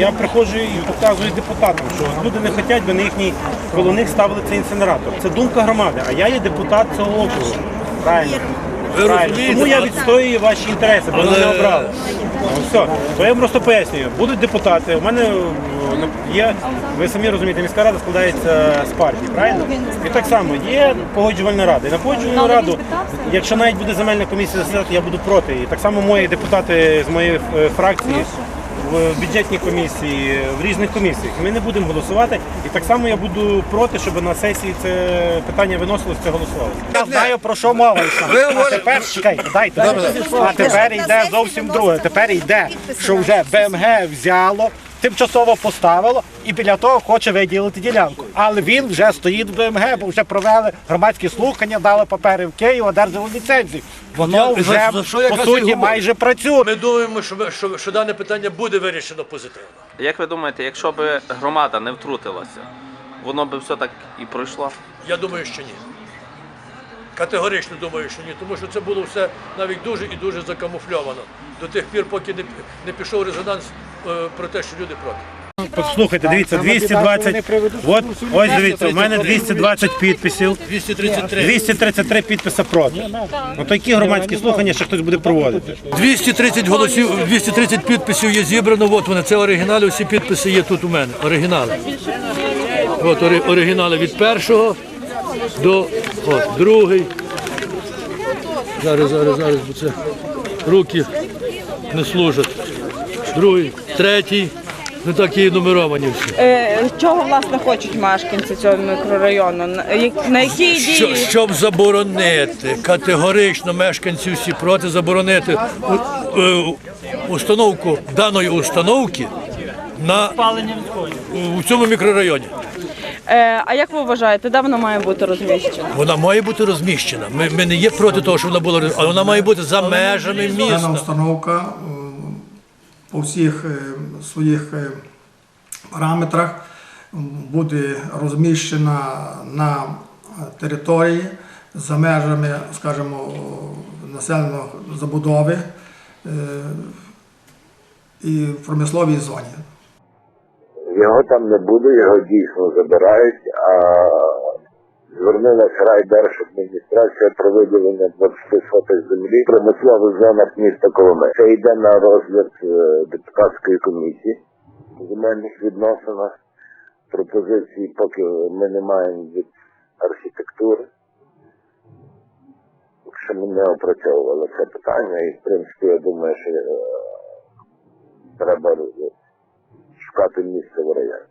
я приходжу і показую депутатам, що люди не хочуть, би на їхній коло них ставили цей інсинератор. Це думка громади, а я є депутат цього округу. Правильно. Ви Правильно. розумієте, Тому я але- відстоюю ваші інтереси, бо Але- мене обрали. Ну, все. То я вам просто пояснюю. Будуть депутати. У мене е, є, ви самі розумієте, міська рада складається з партій, правильно? І так само є погоджувальна рада. І на погоджувальну раду, якщо навіть буде земельна комісія засідати, я буду проти. І так само мої депутати з моєї е, фракції. В бюджетній комісії, в різних комісіях. Ми не будемо голосувати. І так само я буду проти, щоб на сесії це питання виносилось, це голосувалося. Я знаю про що мова йшла. А тепер чекай, дайте. А тепер йде зовсім друге. Тепер йде, що вже БМГ взяло, тимчасово поставило і біля того хоче виділити ділянку. Але він вже стоїть в БМГ, бо вже провели громадські слухання, дали папери в Київ, одержали ліцензію. Воно Я- вже за- за що по суті говорю? майже працює. Ми думаємо, що, ми- що, що дане питання буде вирішено позитивно. Як ви думаєте, якщо б громада не втрутилася, воно би все так і пройшло? Я думаю, що ні. Категорично думаю, що ні, тому що це було все навіть дуже і дуже закамуфльовано. До тих пір, поки не, не пішов резонанс про те, що люди проти. Послухайте, дивіться, 220, от, ось дивіться, у мене 220 підписів. 233. 233 підписи проти. Ну то які громадські слухання ще хтось буде проводити? 230 голосів, 230 підписів є зібрано. От вони, це оригінали, всі підписи є тут у мене. Оригінали. От ори- оригінали від першого до от, другий. Зараз, зараз, зараз, бо це руки не служать. Другий, третій. Ну так і нумеровані всі. Е, Чого власне хочуть мешканці цього мікрорайону? На як- на які Що, дії? щоб заборонити, категорично мешканці всі проти заборонити у- е, установку даної установки на у цьому мікрорайоні. Е, А як ви вважаєте, де воно має бути розміщено? Вона має бути розміщена. Ми, ми не є проти того, щоб вона була роз- але вона має бути за межами Дана міста. установка е, по всіх е, своїх е, параметрах буде розміщена на території за межами, скажімо, населеної забудови е, і в промисловій зоні. Його там не буде, його дійсно забирають, а звернулася райдержадміністрація про виділення 20 сотих землі промислових зонах міста Коломи. Це йде на розгляд е, депутатської комісії земельних відносинах. Пропозиції поки ми не маємо від архітектури. Ще ми не опрацьовували це питання, і в принципі я думаю, що е, треба шукати місце в районі.